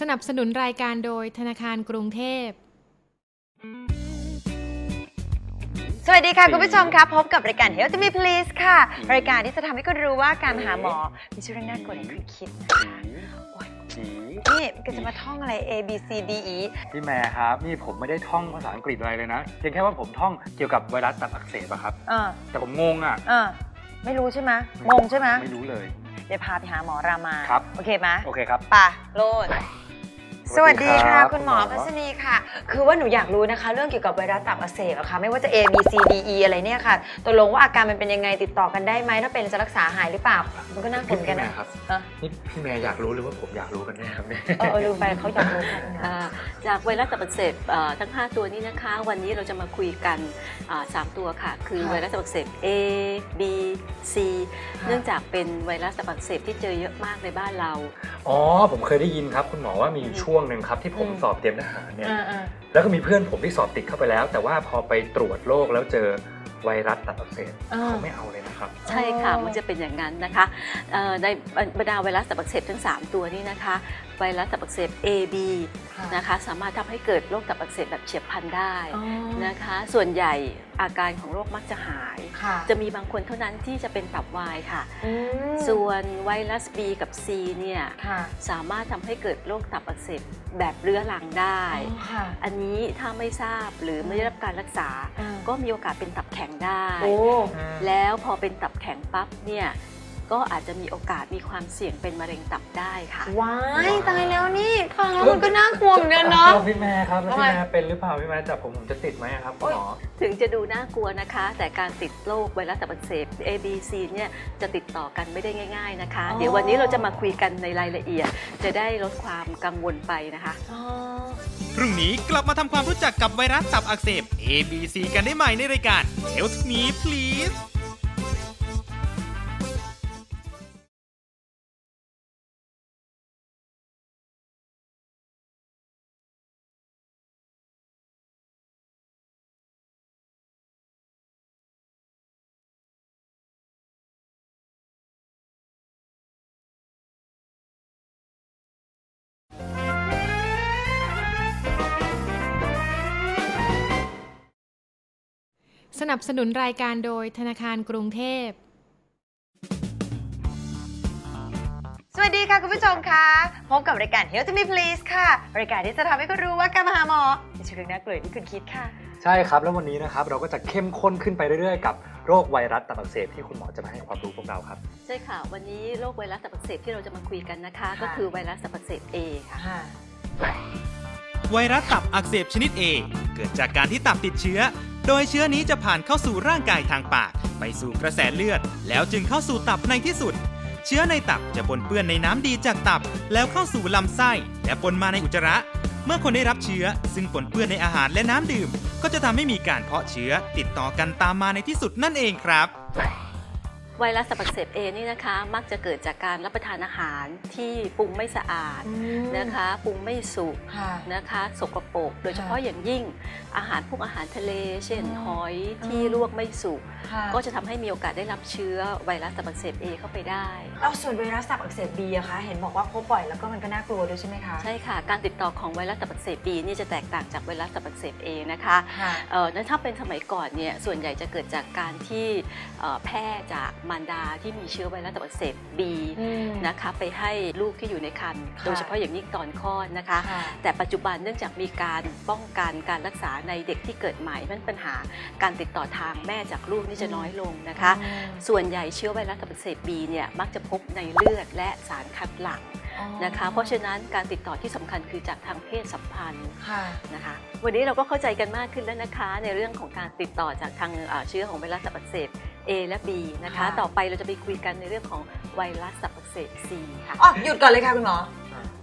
สนับสนุนรายการโดยธนาคารกรุงเทพ สวัสดีค่ะ คุณผู้ชมครับพบกับรายการ Health Me Please ค่ะ รายการที่จะทำให้คุณรู้ว่าการมาหาหมอมีชื่อเรื่องน่ากลัวอย่างคุณคิดนะคะโอ๊ยผีนี่ก็จะมาท่องอะไร A B C D E พี่แม่ครับ นี่ผมไม่ได้ท่องภาษาอังกฤษอะไรเลยนะเพียงแค่ว่าผมท่องเกี่ยวกับไวรัสตับอักเสบอะครับเออแต่ผมงงอะเออไม่รู้ใช่ไหมงงใช่ไหมไม่รู้เลย เดี๋ยวพาไปหาหมอรามา ครับ โอเคไหมโอเคครับไป่ะโลด สสวัวัสสดีดีครัค่ะบคุณหมอคุณหมอพัชนีค่ะ คือว่าหนูอยากรู้นะคะ เรื่องเกี่ยวกับไวรัสตับอักเสบอะค่ะ ไม่ว่าจะ A B C D E อะไรเนี่ยค่ะตกลงว่าอาการมันเป็นยังไงติดต่อกันได้ไหมถ้าเป็นจะรักษาหายหรือเปล่า มันก็น่ากลัวเหมือนกันพี่นะแม่ครับเออนี่พี่แม่อยากรู้หรือว่าผมอยากรู้กันแน่ครับเนี่ยเออเออลืมไปเขาอยากรู้ค่ะอ่าจากไวรัสตับอักเสบเอ่อทั้ง 5 ตัวนี้นะคะ วันนี้เราจะมาคุยกันอ่าสามตัวค่ะ คือค่ะไวรัสตับอักเสบ A B C ค่ะเนื่องจากเป็นไวรัสตับอักเสบที่เจอเยอะมากในบ้านเราอ๋อผมเคยได้ยินครับคุณหมอว่ามีอยู่ช่วงหนึ่งครับที่ผมอืมสอบเตรียมทหารเนี่ยอ่าอ่าแล้วก็มีเพื่อนผมที่สอบติดเข้าไปแล้ว แต่ว่าพอไปตรวจโรคแล้วเจอไวรัสตับอักเสบอ่าเขาไม่เอาเลยนะครับ ใช่ค่ะอ๋อมันจะเป็นอย่างนั้นนะคะเอ่อในบรรดาไวรัสตับอักเสบทั้ง 3 ตัวนี้นะคะ ไวรัสตับอักเสบ A B ค่ะนะคะสามารถทำให้เกิดโรคตับอักเสบแบบเฉียบพลันได้อ๋อนะคะ ส่วนใหญ่อาการของโรคมักจะหายค่ะจะมีบางคนเท่านั้นที่จะเป็นตับวายค่ะอืมส่วนไวรัส B กับ C เนี่ยค่ะสามารถทำให้เกิดโรคตับอักเสบแบบเรื้อรังได้อ๋อค่ะอันนี้ถ้าไม่ทราบหรือไม่ได้รับการรักษาอ่าก็มีโอกาสเป็นตับแข็งได้โอ้แล้วพอเป็นตับแข็งปั๊บเนี่ย ก็อาจจะมีโอกาสมีความเสี่ยงเป็นมะเร็งตับได้ค่ะ ว้ายตายแล้วนี่ฟังแล้วมันก็น่ากลัวเหมือนกันเนาะพี่แม่ครับแล้วทำไมพี่แม่เป็นหรือเปล่าพี่แม่จับผมผมจะติดไหมอะครับคุณหมอถึงจะดูน่ากลัวนะคะ แต่การติดโรคไวรัสตับอักเสบ A B C เนี่ยจะติดต่อกันไม่ได้ง่าย ๆนะคะอ๋อเดี๋ยววันนี้เราจะมาคุยกันในรายละเอียด จะได้ลดความกังวลไปนะคะอ๋อพรุ่งนี้กลับมาทำความรู้จักกับไวรัสตับอักเสบ ABC กันได้ใหม่ในรายการ Health Me Please สนับสนุนรายการโดยธนาคารกรุงเทพ สวัสดีค่ะคุณผู้ชมค่ะพบกับรายการ Health Me Please ค่ะ รายการที่จะทำให้คุณรู้ว่าการมาหาหมอมีชื่อเรื่องน่ากลัวอย่างที่คุณคิดค่ะ ใช่ครับ แล้ววันนี้นะครับเราก็จะเข้มข้นขึ้นไปเรื่อยๆ กับโรคไวรัสตับอักเสบที่คุณหมอจะมาให้ความรู้พวกเราครับ ใช่ค่ะ วันนี้โรคไวรัสตับอักเสบที่เราจะมาคุยกันนะคะค่ะก็คือไวรัสตับอักเสบ A ค่ะค่ะ ไวรัสตับอักเสบชนิด A เกิดจากการที่ตับติดเชื้อ โดยเชื้อนี้จะผ่านเข้าสู่ร่างกายทางปาก ไปสู่กระแสเลือด แล้วจึงเข้าสู่ตับในที่สุด เชื้อในตับจะปนเปื้อนในน้ำดีจากตับ แล้วเข้าสู่ลำไส้ และปนมาในอุจจาระ เมื่อคนได้รับเชื้อ ซึ่งปนเปื้อนในอาหารและน้ำดื่ม ก็จะทำให้มีการเพาะเชื้อติดต่อกันตามมาในที่สุดนั่นเองครับ ไวรัสตับอักเสบ A นี่นะคะมักจะเกิดจากการรับประทานอาหารที่ปรุงไม่สะอาดนะคะปรุงไม่สุกค่ะนะคะสกปรกโดยเฉพาะอย่างยิ่งอาหารพวกอาหารทะเล เช่นอืมหอยที่อืมลวกไม่สุกค่ะก็จะทำให้มีโอกาสได้รับเชื้อไวรัสตับอักเสบ A เข้าไปได้เอาส่วนไวรัสตับอักเสบบีอะคะเห็นบอกว่าพบบ่อยแล้วก็มันก็น่ากลัวด้วยใช่ไหมคะใช่ค่ะการติดต่อของไวรัสตับอักเสบ B นี่จะแตกต่างจากไวรัสตับอักเสบ A นะคะค่ะเอ่อนั้นถ้าเป็นสมัยก่อนเนี่ยส่วนใหญ่จะเกิดจากการที่เอ่อแพร่จากมารดาที่มีเชื้อไวรัสตับอักเสบ B อืมนะคะไปให้ลูกที่อยู่ในครรภ์ค่ะโดยเฉพาะอย่างยิ่งตอนคลอดนะคะค่ะแต่ปัจจุบันเนื่องจากมีการป้องกันการรักษาในเด็กที่เกิดใหม่เพราะฉะนั้นปัญหาการติดต่อทางแม่จากลูกนี่จะน้อยลงนะคะอืมส่วนใหญ่เชื้อไวรัสตับอักเสบบีเนี่ยมักจะพบในเลือดและสารคัดหลั่งอ๋อนะคะ เพราะฉะนั้นการติดต่อที่สำคัญคือจากทางเพศสัมพันธ์ค่ะนะคะ วันนี้เราก็เข้าใจกันมากขึ้นแล้วนะคะ ในเรื่องของการติดต่อจากทางเอ่อเชื้อของไวรัสตับอักเสบ A และ B นะคะ ค่ะ ต่อไปเราจะไปคุยกันในเรื่องของไวรัสตับอักเสบ C ค่ะ อ๋อหยุดก่อนเลยค่ะคุณหมอ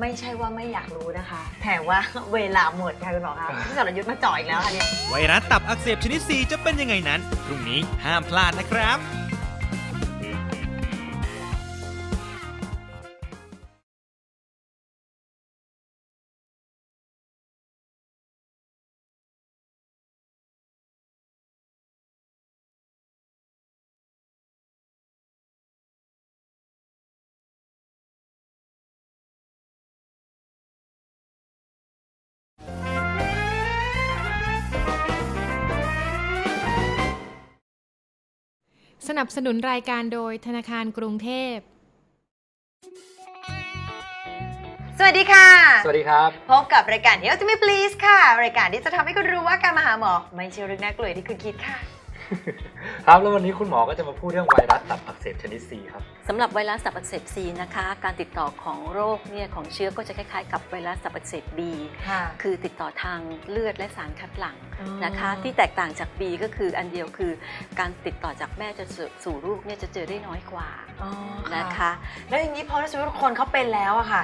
ไม่ใช่ว่าไม่อยากรู้นะคะ แต่ว่า เวลาหมดค่ะคุณหมอคะพี่สรยุทธ์มาจ่ออีกแล้วค่ะเนี่ย ไวรัสตับอักเสบชนิด4จะเป็นยังไงนั้น พรุ่งนี้ห้ามพลาดนะครับ สนับสนุนรายการโดยธนาคารกรุงเทพ สวัสดีค่ะ สวัสดีครับ พบกับรายการ Health Me Please ค่ะ รายการที่จะทำให้คุณรู้ว่าการมาหาหมอ ไม่ใช่เรื่องน่ากลัวอย่างที่คุณคิดค่ะ ครับแล้ววันนี้คุณหมอก็จะมาพูดเรื่องไวรัสตับอักเสบชนิด C ครับสำหรับไวรัสตับอักเสบ C นะคะ การติดต่อของโรคเนี่ยของเชื้อก็จะคล้ายๆ กับไวรัสตับอักเสบ B ค่ะคือติดต่อทางเลือดและสารคัดหลั่งอ๋อนะคะ ที่แตกต่างจาก B ก็คืออันเดียวคือ การติดต่อจากแม่จะสู่สู่ลูกเนี่ยจะเจอได้น้อยกว่าอ๋อนะคะ แล้วอย่างนี้พอรู้สึกว่าคนเขาเป็นแล้วอะค่ะ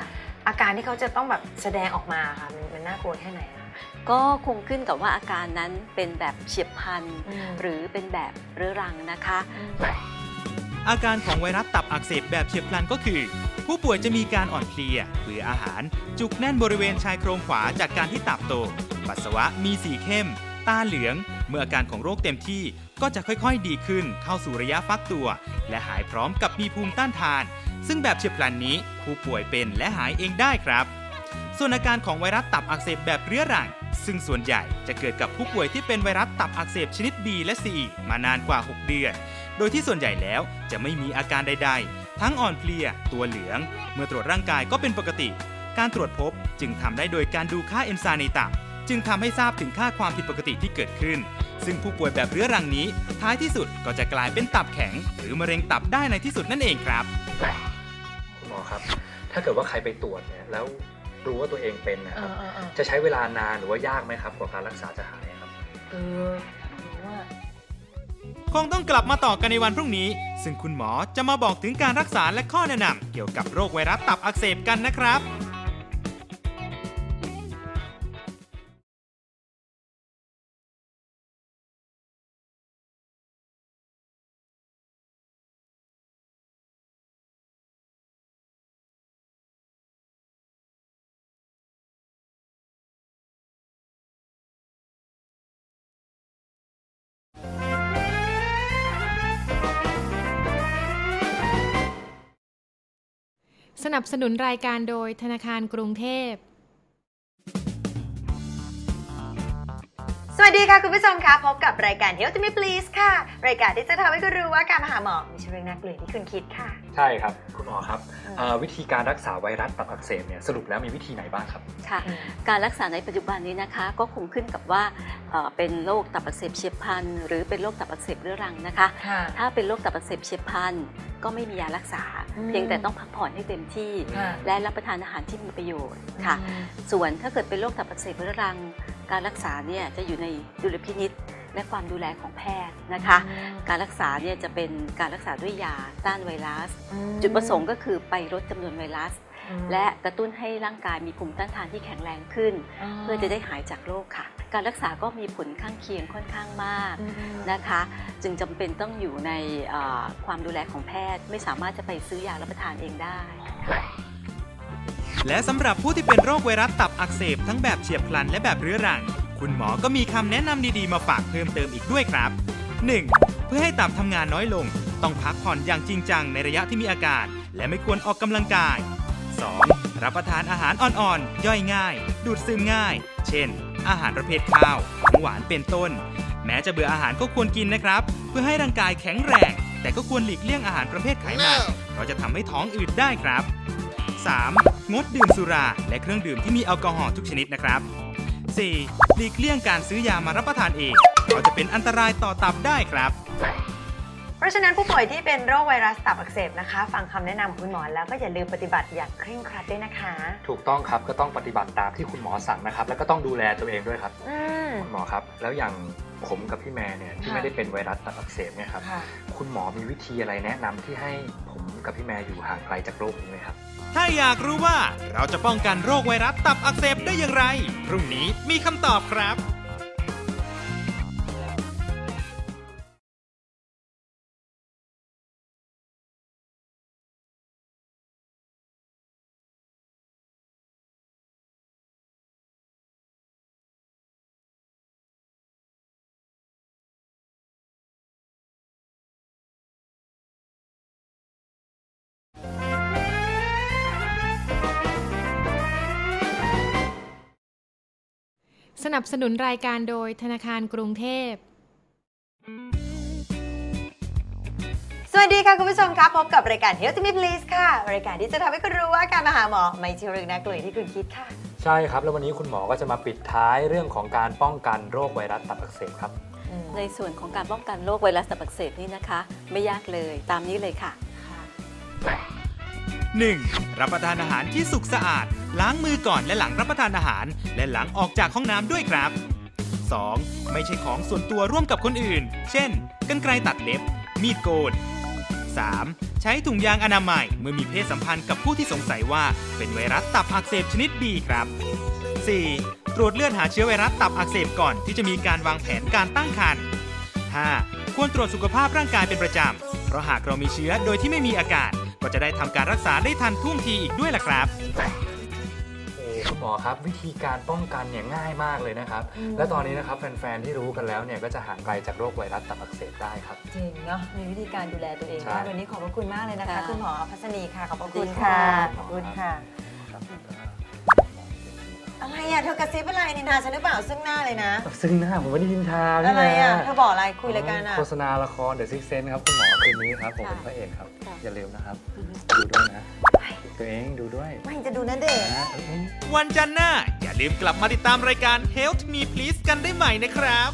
อาการที่เขาจะต้องแบบแสดงออกมาค่ะมันมันน่ากลัวแค่ไหนอะ ก็คงขึ้นกับว่าอาการนั้นเป็นแบบเฉียบพลันอืมหรือเป็นแบบเรื้อรังนะคะ อาการของไวรัสตับอักเสบแบบเฉียบพลันก็คือ ผู้ป่วยจะมีการอ่อนเพลียเบื่ออาหาร จุกแน่นบริเวณชายโครงขวาจากการที่ตับโต ปัสสาวะมีสีเข้ม ตาเหลือง เมื่ออาการของโรคเต็มที่ก็จะค่อยๆ ดีขึ้นเข้าสู่ระยะฟักตัว และหายพร้อมกับมีภูมิต้านทาน ซึ่งแบบเฉียบพลันนี้ผู้ป่วยเป็นและหายเองได้ครับ ส่วนอาการของไวรัสตับอักเสบแบบเรื้อรัง ซึ่งส่วนใหญ่จะเกิดกับผู้ป่วยที่เป็นไวรัสตับอักเสบชนิด B และ C มานานกว่า 6 เดือน โดยที่ส่วนใหญ่แล้วจะไม่มีอาการใด ๆ ทั้งอ่อนเพลีย ตัวเหลือง เมื่อตรวจร่างกายก็เป็นปกติ การตรวจพบจึงทำได้โดยการดูค่าเอนไซม์ในตับ จึงทำให้ทราบถึงค่าความผิดปกติที่เกิดขึ้น ซึ่งผู้ป่วยแบบเรื้อรังนี้ ท้ายที่สุดก็จะกลายเป็นตับแข็ง หรือมะเร็งตับได้ในที่สุดนั่นเองครับคุณหมอครับ ถ้าเกิดว่าใครไปตรวจเนี่ยแล้ว รู้ว่าตัวเองเป็นนะเอครับอเออเออจะใช้เวลานานหรือว่ายากไหมครับกว่าการรักษาจะหายครับ เออรู้ว่าคงต้องกลับมาต่อกันในวันพรุ่งนี้ ซึ่งคุณหมอจะมาบอกถึงการรักษาและข้อแนะนำเกี่ยวกับโรคไวรัสตับอักเสบกันนะครับ สนับสนุนรายการโดยธนาคารกรุงเทพ สวัสดีค่ะคุณผู้ชมคะพบกับรายการ Health Me Please ค่ะ รายการที่จะทำให้คุณรู้ว่าการมาหาหมอไม่ใช่เรื่องน่ากลัวอย่างที่คุณคิดค่ะ ใช่ครับ คุณหมอครับอืมเอ่อวิธีการรักษาไวรัสตับอักเสบเนี่ยสรุปแล้วมีวิธีไหนบ้างครับ ค่ะ การรักษาในปัจจุบันนี้นะคะ ก็คงขึ้นกับว่าเอ่อเป็นโรคตับอักเสบเฉียบพลันหรือเป็นโรคตับอักเสบเรื้อรังนะคะ ค่ะ ถ้าเป็นโรคตับอักเสบเฉียบพลันก็ไม่มียารักษา อืม เพียงแต่ต้องพักผ่อนให้เต็มที่ ค่ะและรับประทานอาหารที่มีประโยชน์ค่ะ ส่วนถ้าเกิดเป็นโรคตับอักเสบเรื้อรัง การรักษาเนี่ยจะอยู่ในดุลพินิษและความดูแลของแพทย์นะคะ การรักษาเนี่ยจะเป็นการรักษาด้วยยาต้านไวรัสอืมจุดประสงค์ก็คือไปลดจำนวนไวรัสอืมและกระตุ้นให้ร่างกายมีภูมิต้านทานที่แข็งแรงขึ้น เพื่อจะได้หายจากโรคค่ะ การรักษาก็มีผลข้างเคียงค่อนข้างมากอืมนะคะ จึงจำเป็นต้องอยู่ในเอ่อความดูแลของแพทย์ ไม่สามารถจะไปซื้อยารับประทานเองได้ และสำหรับผู้ที่เป็นโรคไวรัสตับอักเสบทั้งแบบเฉียบพลันและแบบเรื้อรัง คุณหมอก็มีคำแนะนำดีๆมาฝากเพิ่มเติมอีกด้วยครับ 1. เพื่อให้ตับทำงานน้อยลง ต้องพักผ่อนอย่างจริงจังในระยะที่มีอาการและไม่ควรออกกำลังกาย 2. รับประทานอาหารอ่อนๆ ย่อยง่าย ดูดซึมง่าย เช่น อาหารประเภทข้าวของหวานเป็นต้น แม้จะเบื่ออาหารก็ควรกินนะครับ เพื่อให้ร่างกายแข็งแรง แต่ก็ควรหลีกเลี่ยงอาหารประเภทไขมันเพราะจะทำให้ท้องอืดได้ครับ 3. งดดื่มสุราและเครื่องดื่มที่มีแอลกอฮอล์ทุกชนิดนะครับ 4. หลีกเลี่ยงการซื้อยามารับประทานเองเพราะจะเป็นอันตรายต่อตับได้ครับ ราะฉะนั้นผู้ป่วยที่เป็นโรคไวรัสตับอักเสบนะคะ ฟังคำแนะนำของคุณหมอแล้วก็อย่าลืมปฏิบัติอย่างเคร่งครัดด้วยนะคะ ถูกต้องครับก็ต้องปฏิบัติตามที่คุณหมอสั่งนะครับ แล้วก็ต้องดูแลตัวเองด้วยครับอืมคุณหมอครับ แล้วอย่างผมกับพี่แม่เนี่ยที่ค่ะไม่ได้เป็นไวรัสตับอักเสบเนี่ยครับค่ะคุณหมอมีวิธีอะไรแนะนำที่ให้ผมกับพี่แม่อยู่ห่างไกลจากโรคนี้ไหมครับ ถ้าอยากรู้ว่าเราจะป้องกันโรคไวรัสตับอักเสบได้อย่างไรพรุ่งนี้มีคำตอบครับ สนับสนุนรายการโดยธนาคารกรุงเทพ สวัสดีค่ะคุณผู้ชมครับพบกับรายการ Health Me Please ค่ะ รายการที่จะทำให้คุณรู้ว่าการมาหาหมอ ไม่ใช่เรื่องน่ากลัวอย่างที่คุณคิดค่ะ ใช่ครับ แล้ววันนี้คุณหมอก็จะมาปิดท้ายเรื่องของการป้องกันโรคไวรัสตับอักเสบครับ ในส่วนของการป้องกันโรคไวรัสตับอักเสบนี่นะคะ ไม่ยากเลยตามนี้เลยค่ะ 1. รับประทานอาหารที่สุกสะอาด ล้างมือก่อนและหลังรับประทานอาหาร และหลังออกจากห้องน้ำด้วยครับ 2. ไม่ใช่ของส่วนตัวร่วมกับคนอื่น เช่นกรรไกรตัดเล็บ มีดโกน 3. ใช้ถุงยางอนามัยเมื่อมีเพศสัมพันธ์กับผู้ที่สงสัยว่า เป็นไวรัสตับอักเสบชนิด B ครับ 4. ตรวจเลือดหาเชื้อไวรัสตับอักเสบก่อนที่จะมีการวางแผนการตั้งครรภ์ 5. ควรตรวจสุขภาพร่างกายเป็นประจำ เพราะหากเรามีเชื้อโดยที่ไม่มีอาการ ก็จะได้ทำการรักษาได้ทันท่วงทีอีกด้วยล่ะครับโอ้คุณหมอครับวิธีการป้องกันเนี่ยง่ายมากเลยนะครับอืมและตอนนี้นะครับแฟนๆที่รู้กันแล้วเนี่ยก็จะห่างไกลจากโรคไวรัสตับอักเสบได้ครับ จริงเนาะมีวิธีการดูแลตัวเองใช่ได้วันนี้ขอบพระคุณมากเลยนะคะค่ะคุณหมอพัชนีค่ะขอบพระคุณดีค่ะค่ะขอบคุณค่ะครับ อะไรอะเธอกระซิบอะไรนินทาฉันหรือเปล่าซึ่งหน้าเลยนะ ซึ่งหน้าผมไม่ได้ยินทาอะพี่ไรอะแม่เธอบอกอะไรคุยรายการอะโฆษณาละคร The Six Sense ครับ คุณหมอคืนนี้ครับ ผมเป็นพระเอกครับค่ะอย่าลืมนะครับ ดูด้วยนะ ตัวเองดูด้วย ไม่จะดูนั่นเด็กนะเอ้ยวันจันทร์หน้า อย่าลืมกลับมาติดตามรายการ Health Me Please กันได้ใหม่นะครับ